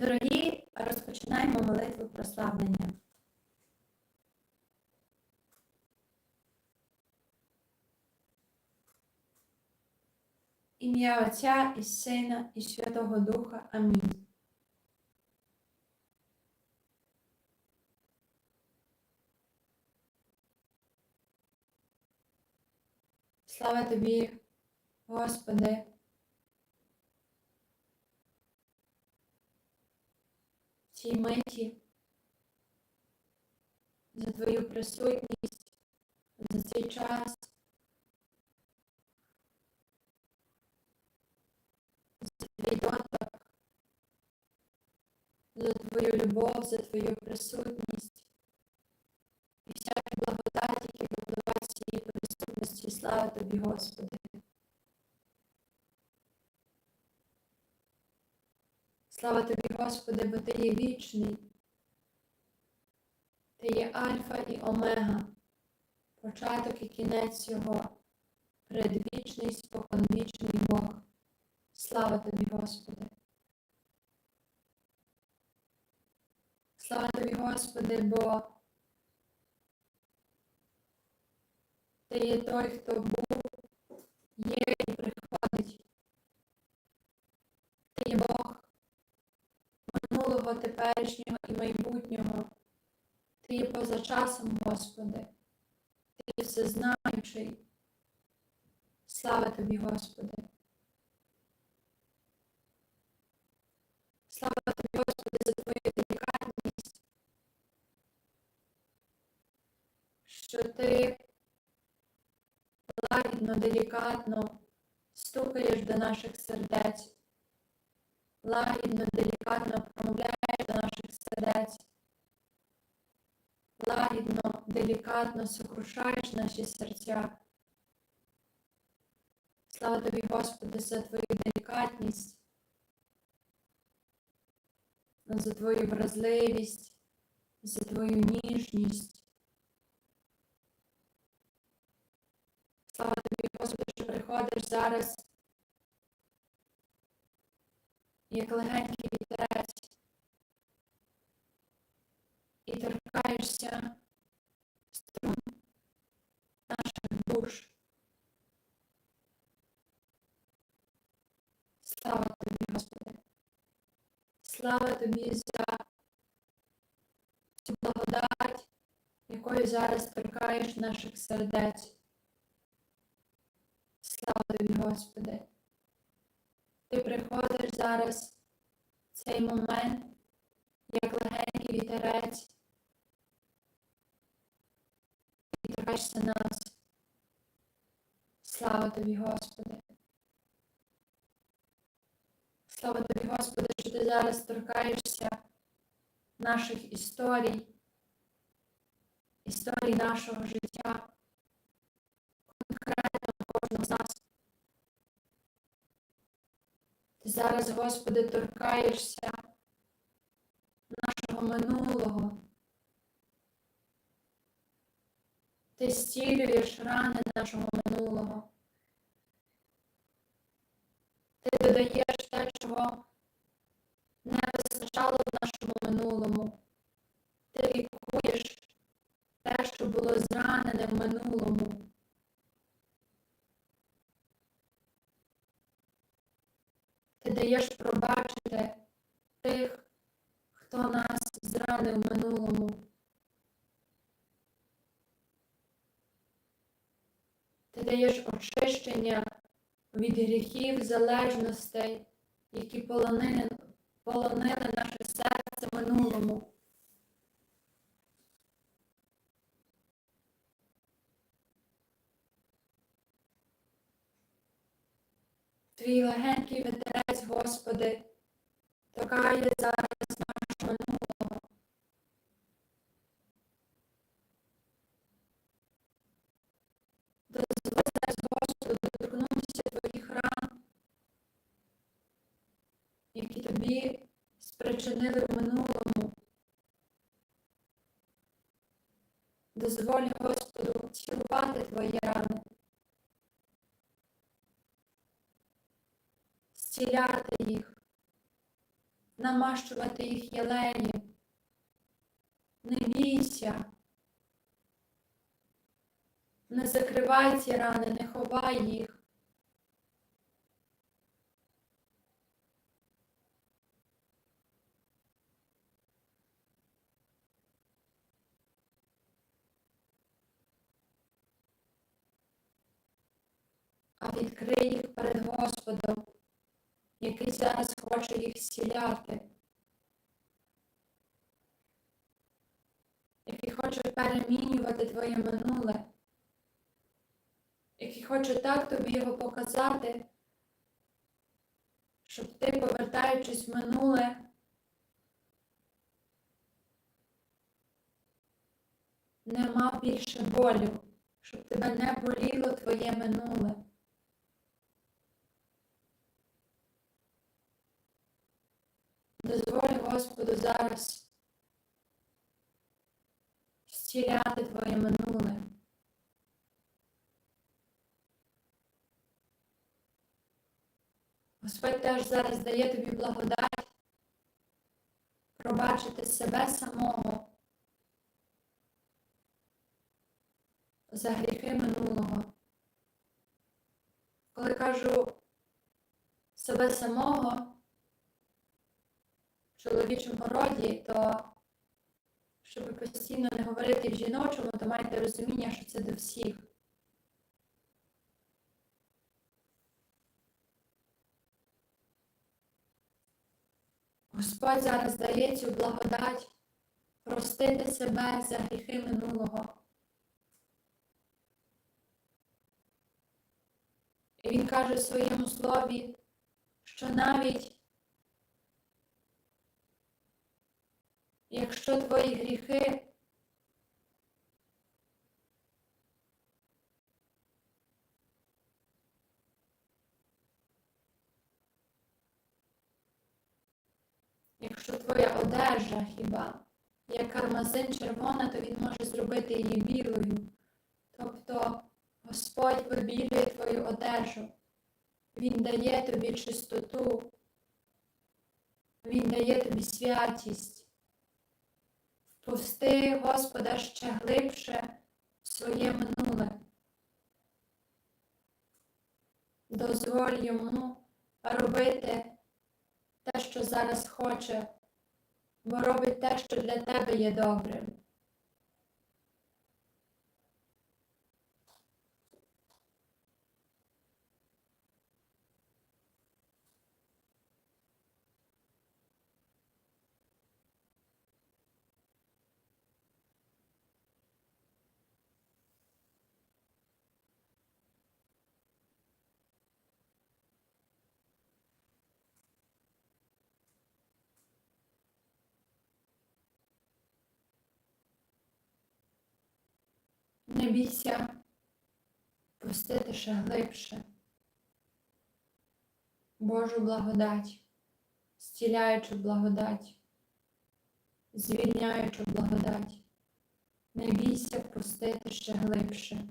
Дорогі, розпочинаємо молитву прославлення. Ім'я Отця і Сина, і Святого Духа. Амінь. Слава тобі, Господи. Цій миті за Твою присутність, за цей час, за твій за Твою любов, за Твою присутність і всякі благодаті, які випливають з цієї присутності. Слава тобі, Господи. Слава тобі, Господи, бо Ти є вічний. Ти є Альфа і Омега, початок і кінець цього, предвічний, споконвічний Бог. Слава тобі, Господи. Слава тобі, Господи, бо Ти є той, хто був, є і приходить. Ти є Бог минулого, теперішнього і майбутнього. Ти є поза часом, Господи. Ти є всезнаючий. Слава тобі, Господи. Слава тобі, Господи, за твою делікатність, що ти лагідно, делікатно стукаєш до наших сердець, лагідно, делікатно промовляєш сердець, лагідно, делікатно сокрушаєш наші серця. Слава тобі, Господи, за твою делікатність, за твою вразливість, за твою ніжність. Слава тобі, Господи, що приходиш зараз, як легенький вітерець, і торкаєшся струн наших душ. Слава тобі, Господи. Слава тобі за цю благодать, якою зараз торкаєш наших сердець. Слава тобі, Господи. Ти приходиш зараз в цей момент, як легенький вітерець, торкаєшся нас. Слава тобі, Господи. Слава тобі, Господи, що ти зараз торкаєшся наших історій, історій нашого життя, конкретно кожного з нас. Ти зараз, Господи, торкаєшся нашого минулого. Ти зцілюєш рани нашого минулого. Ти додаєш те, чого не вистачало в нашому минулому. Ти лікуєш те, що було зранене в минулому. Ти даєш пробачити тих, хто нас зранив в минулому. Ти даєш очищення від гріхів, залежностей, які полонили, полонили наше серце минулому. Твій легенький ветерець, Господи, торкає зараз нашого минулого. Спричинили в минулому. Дозволь, Господу, цілувати твої рани. Зціляти їх, намащувати їх єлеєм. Не бійся. Не закривай ці рани, не ховай їх. А відкрий їх перед Господом, який зараз хоче їх зціляти, який хоче перемінювати твоє минуле який хоче так тобі його показати, щоб ти, повертаючись в минуле, не мав більше болю, щоб тебе не боліло твоє минуле. Дозволь Господу зараз зціляти твоє минуле. Господь теж зараз дає тобі благодать пробачити себе самого за гріхи минулого. Коли кажу себе самого чоловічому роді, то щоб постійно не говорити в жіночому, то майте розуміння, що це до всіх. Господь зараз дає цю благодать простити себе за гріхи минулого. І Він каже в своєму слові, що навіть якщо твої гріхи Якщо твоя одежа хіба як кармазин червона, то він може зробити її білою. Тобто Господь вибілює твою одежу, Він дає тобі чистоту, Він дає тобі святість. Впусти Господа ще глибше в своє минуле. Дозволь йому робити те, що зараз хоче, бо робить те, що для тебе є добрим. Не бійся пустити ще глибше. Божу благодать, зціляючу благодать, звільняючу благодать. Не бійся пустити ще глибше.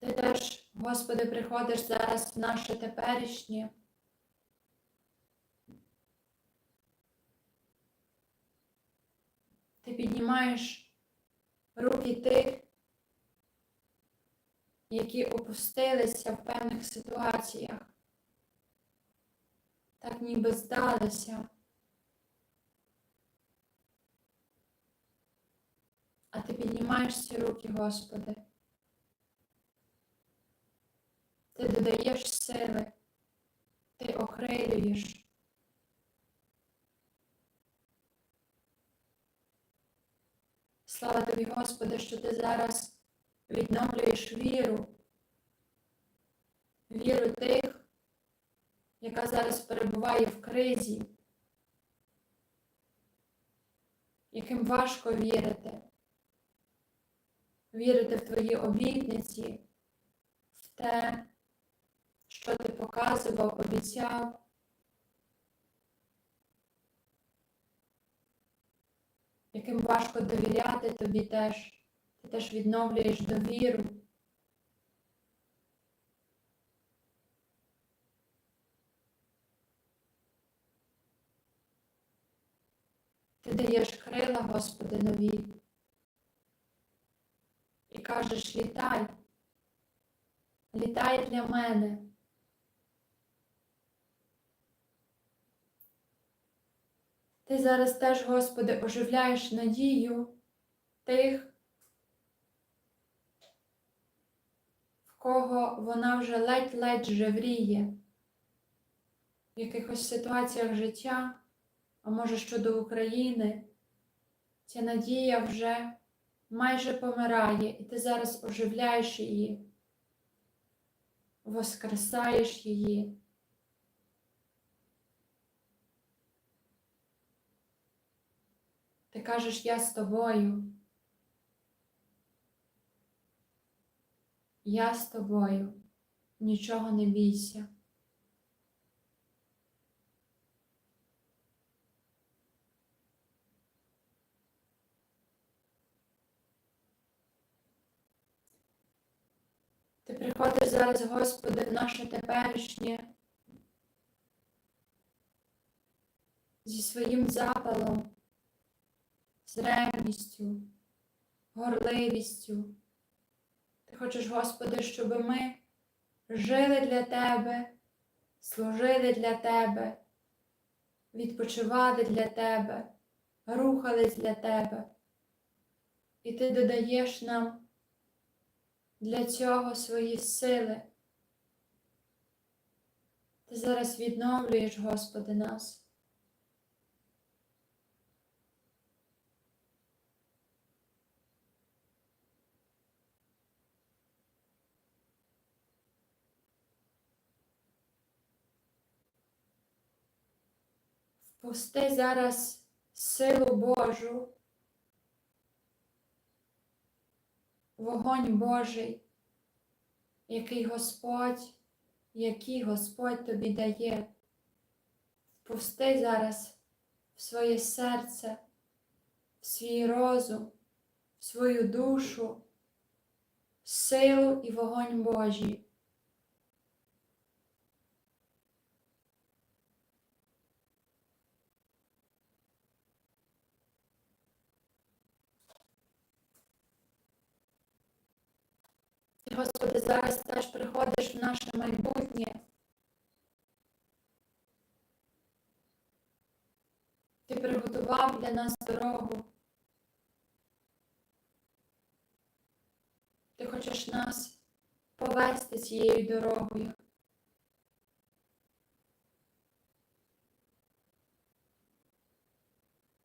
Ти теж, Господи, приходиш зараз в наше теперішнє. Ти піднімаєш руки тих, які опустилися в певних ситуаціях, так ніби здалися. А ти піднімаєш ці руки, Господи. Ти додаєш сили, ти окрилюєш. Слава тобі, Господи, що ти зараз відновлюєш віру, віру тих, яка зараз перебуває в кризі, яким важко вірити, вірити в твої обітниці, в те, що ти показував, обіцяв. яким важко довіряти тобі теж. Ти теж відновлюєш довіру. Ти даєш крила, Господи, нові. І кажеш, літай, літай для мене. Ти зараз теж, Господи, оживляєш надію тих, в кого вона вже ледь-ледь жевріє, в якихось ситуаціях життя, а може щодо України, ця надія вже майже помирає, і ти зараз оживляєш її, воскресаєш її. Ти кажеш, я з тобою. Я з тобою. Нічого не бійся. Ти приходиш зараз, Господи, в наше теперішнє зі своїм запалом з ревністю, горливістю. Ти хочеш, Господи, щоб ми жили для Тебе, служили для Тебе, відпочивали для Тебе, рухались для Тебе. І Ти додаєш нам для цього свої сили. Ти зараз відновлюєш, Господи, нас. Впусти зараз силу Божу, вогонь Божий, який Господь, який Господь тобі дає. Впусти зараз в своє серце, в свій розум, в свою душу, силу і вогонь Божий. Господи, зараз теж приходиш в наше майбутнє. Ти приготував для нас дорогу. Ти хочеш нас повести цією дорогою.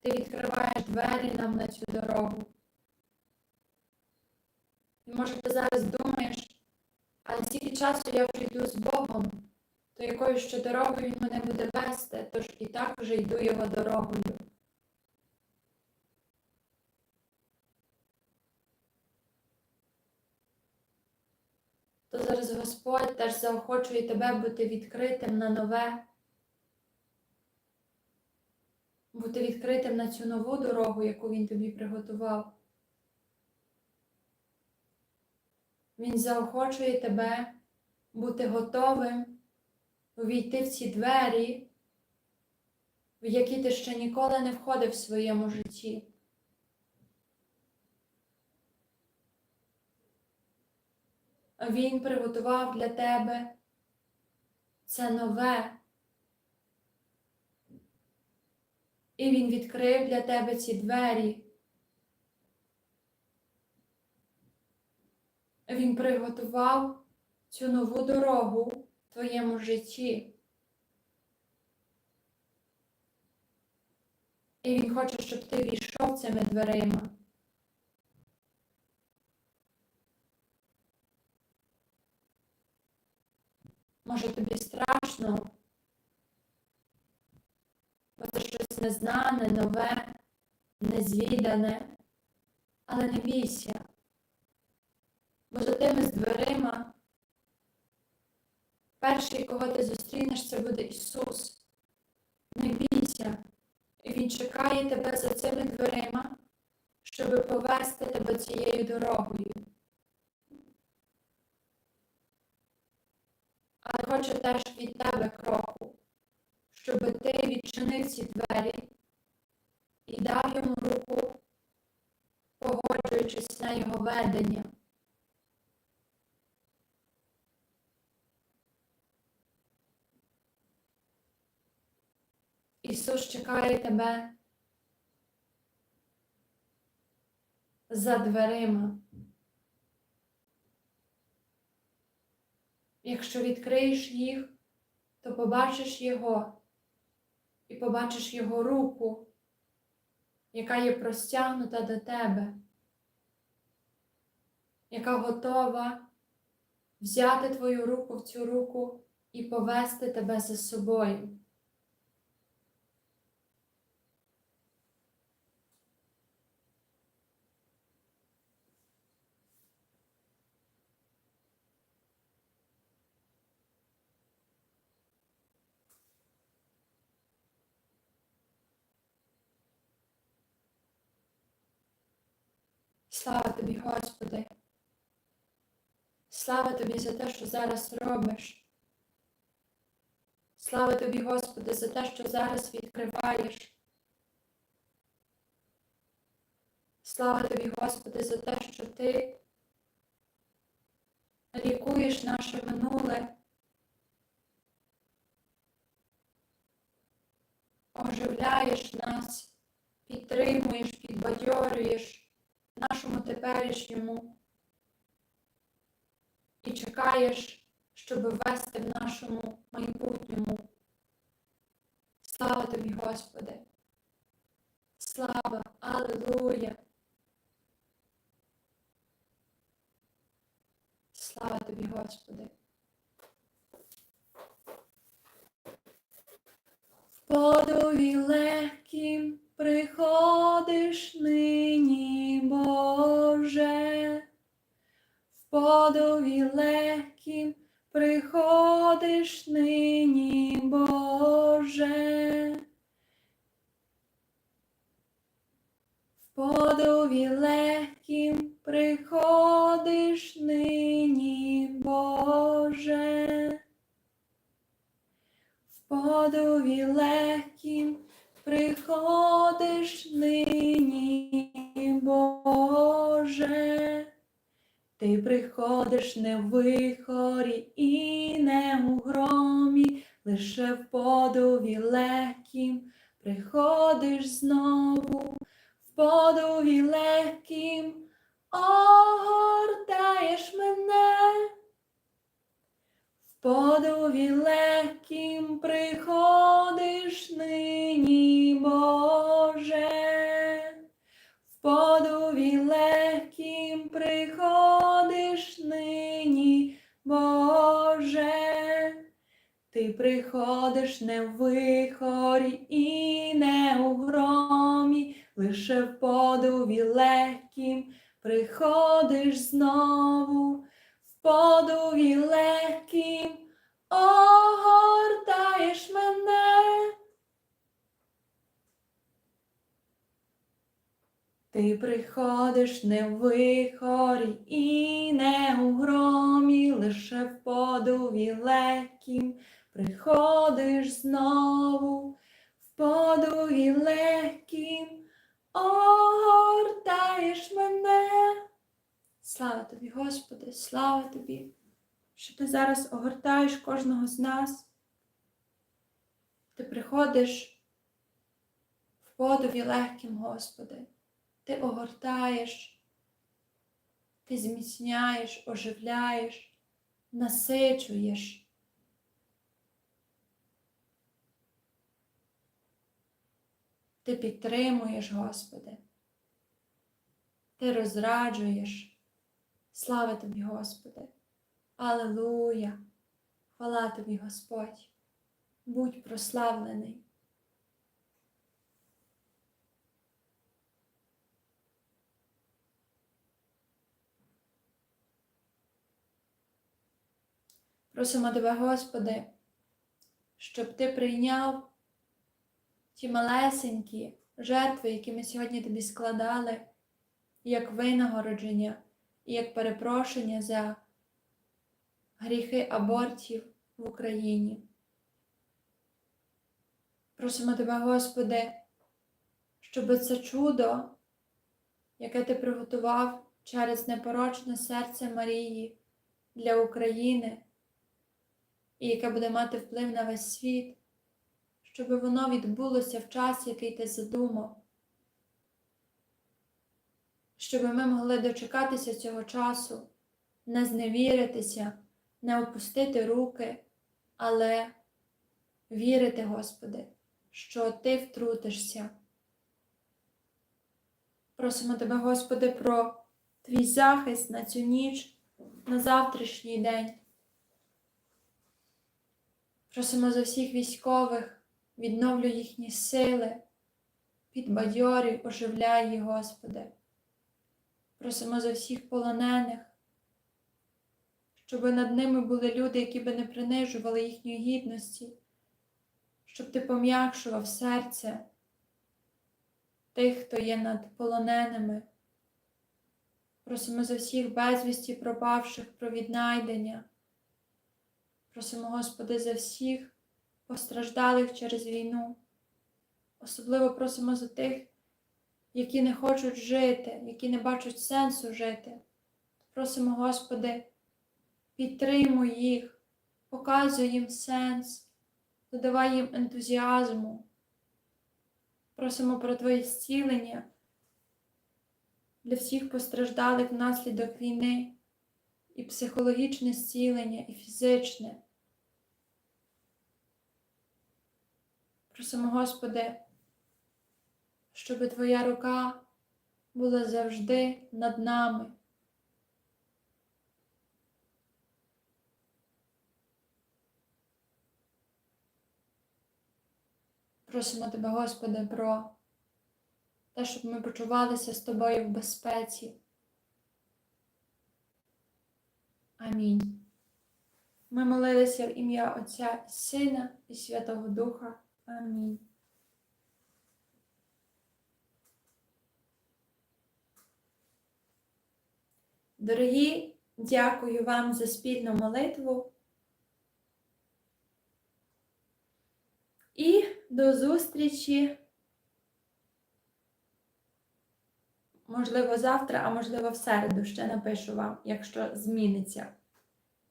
Ти відкриваєш двері нам на цю дорогу. І може ти зараз думаєш, але стільки часу я вже йду з Богом, то якою ще дорогою він мене буде вести, тож і так вже йду його дорогою. То зараз Господь теж заохочує тебе бути відкритим на нове, бути відкритим на цю нову дорогу, яку Він тобі приготував. Він заохочує тебе бути готовим увійти в ці двері, в які ти ще ніколи не входив в своєму житті. Він приготував для тебе це нове. І Він відкрив для тебе ці двері. Він приготував цю нову дорогу в твоєму житті. І Він хоче, щоб ти війшов цими дверима. Може тобі страшно, бо це щось незнане, нове, незвідане, але не бійся. За тими з дверима перший, кого ти зустрінеш, це буде Ісус. Не бійся. І Він чекає тебе за цими дверима, щоб повести тебе цією дорогою. Але хоче теж від тебе кроку, щоб ти відчинив ці двері і дав йому руку, погоджуючись на його ведення. Ісус чекає тебе за дверима. Якщо відкриєш їх, то побачиш Його і побачиш Його руку, яка є простягнута до тебе, яка готова взяти твою руку в цю руку і повести тебе за собою. Слава тобі, Господи. Слава тобі за те, що зараз робиш. Слава тобі, Господи, за те, що зараз відкриваєш. Слава тобі, Господи, за те, що Ти лікуєш наше минуле, оживляєш нас, підтримуєш, підбадьорюєш нашому теперішньому і чекаєш, щоб вести в нашому майбутньому. Слава тобі, Господи! Слава, Аллилуйя! Слава тобі, Господи! Подові легким приходиш нині, Боже, в подові легким приходиш нині, Боже, в подові легким приходиш нині, Боже, в подові легким ти приходиш не в вихорі і не у громі, лише в подові легким приходиш знову, в подові легким огортаєш мене. В подові легким приходиш приходиш не в вихорі і не у громі, лише в подові легким приходиш знову в подові легким огортаєш мене. Ти приходиш не в вихорі і не у громі, лише в подові легким приходиш знову, в подові легким огортаєш мене. Слава тобі, Господи, слава тобі, що ти зараз огортаєш кожного з нас. Ти приходиш в подові легким, Господи. Ти огортаєш, ти зміцняєш, оживляєш, насичуєш. Ти підтримуєш, Господи. Ти розраджуєш. Слава тобі, Господи. Аллилуйя. Хвала тобі, Господь. Будь прославлений. Просимо тебе, Господи, щоб Ти прийняв ті малесенькі жертви, які ми сьогодні тобі складали, як винагородження як перепрошення за гріхи абортів в Україні. Просимо Тебе, Господи, щоб це чудо, яке Ти приготував через непорочне серце Марії для України, і яке буде мати вплив на весь світ, щоб воно відбулося в час, який ти задумав, щоб ми могли дочекатися цього часу, не зневіритися, не опустити руки, але вірити, Господи, що Ти втрутишся. Просимо Тебе, Господи, про Твій захист на цю ніч, на завтрашній день. Просимо за всіх військових, відновлюй їхні сили, підбадьорюй, оживляй їх, Господи. Просимо за всіх полонених, щоб над ними були люди, які би не принижували їхньої гідності, щоб ти пом'якшував серце тих, хто є над полоненими. Просимо за всіх безвісті пропавших про віднайдення. Просимо, Господи, за всіх постраждалих через війну. Особливо просимо за тих, які не хочуть жити, які не бачать сенсу жити. Просимо, Господи, підтримуй їх, показуй їм сенс, додавай їм ентузіазму. Просимо про Твоє зцілення для всіх постраждалих внаслідок війни, і психологічне зцілення, і фізичне. Просимо, Господи, щоб Твоя рука була завжди над нами. Просимо Тебе, Господи, про те, щоб ми почувалися з Тобою в безпеці. Амінь. Ми молилися в ім'я Отця Сина і Святого Духа. Амінь. Дорогі, дякую вам за спільну молитву. І до зустрічі. Можливо, завтра, а можливо, в середу ще напишу вам, якщо зміниться.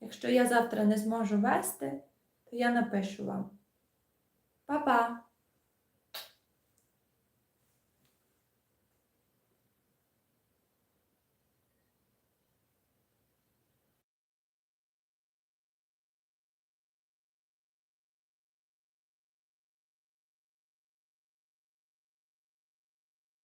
Якщо я завтра не зможу вести, то я напишу вам. Па-па!